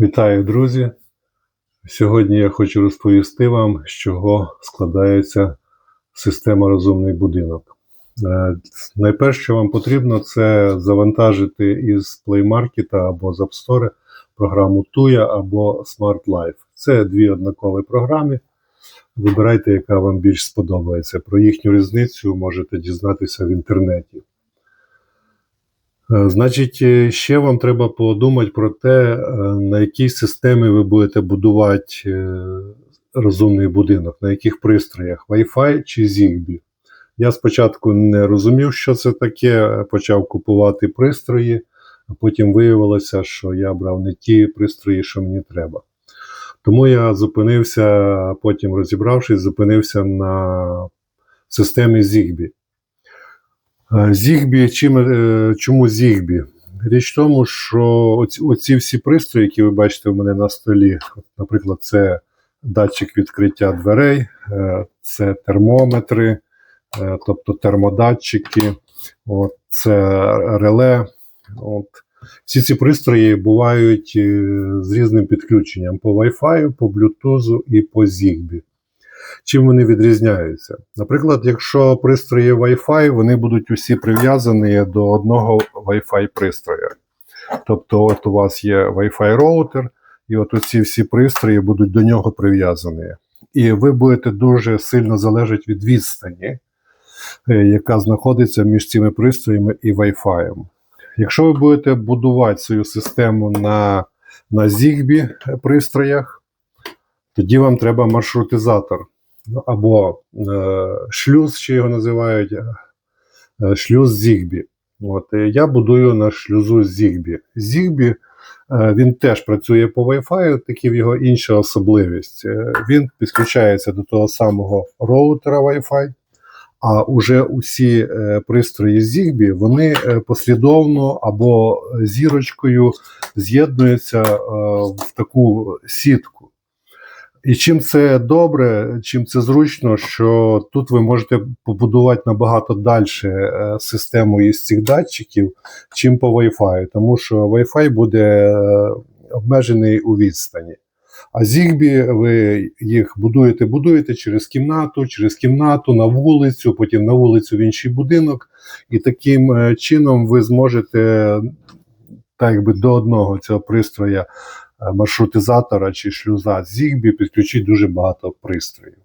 Вітаю, друзі! Сьогодні я хочу розповісти вам, з чого складається система розумний будинок. Е, Найперше, що вам потрібно, це завантажити із Play Market або з App Store програму Tuya або Smart Life. Це дві однакові програми. Вибирайте, яка вам більш сподобається. Про їхню різницю можете дізнатися в інтернеті. Е, Значить, е, ще вам треба подумати про те, е, на якій системі ви будете будувати розумний будинок, на яких пристроях Wi-Fi чи Zigbee. Я спочатку не розумів, що це таке, почав купувати пристрої, а потім виявилося, що я брав не ті пристрої, що мені треба. Тому я зупинився, потім розібравшись, зупинився на системі Zigbee. Зігбі, чим, е, чому Зігбі? Річ в тому, що оці, всі пристрої, які ви бачите у мене на столі, наприклад, це датчик відкриття дверей, е, це термометри, е, тобто термодатчики, от, це реле. От. Всі ці пристрої бувають е, з різним підключенням по Wi-Fi, по Bluetooth і по Zigbee. Чим вони відрізняються? Наприклад, якщо пристрої Wi-Fi, вони будуть усі прив'язані до одного Wi-Fi пристрою. Тобто, от у вас є Wi-Fi роутер, і от оці всі пристрої будуть до нього прив'язані. І ви будете дуже сильно залежати від відстані, е, яка знаходиться між цими пристроями і Wi-Fi. Якщо ви будете будувати свою систему на, на Zigbee пристроях, тоді вам треба маршрутизатор або е, шлюз, ще його називають, е, шлюз Zigbee. От, е, я будую на шлюзу. Zigbee, е, він теж працює по Wi-Fi, такі в його інша особливість. Е, він підключається до того самого роутера Wi-Fi, а уже усі е, пристрої Zigbee, вони е, послідовно або зірочкою з'єднуються е, в таку сітку. І чим це добре, чим це зручно, що тут ви можете побудувати набагато далі е, систему із цих датчиків, чим по Wi-Fi, тому що Wi-Fi буде е, обмежений у відстані. А Zigbee ви їх будуєте, будуєте через кімнату, через кімнату, на вулицю, потім на вулицю в інший будинок. І таким е, чином ви зможете так якби до одного цього пристроя маршрутизатора чи шлюза Zigbee підключити дуже багато пристроїв.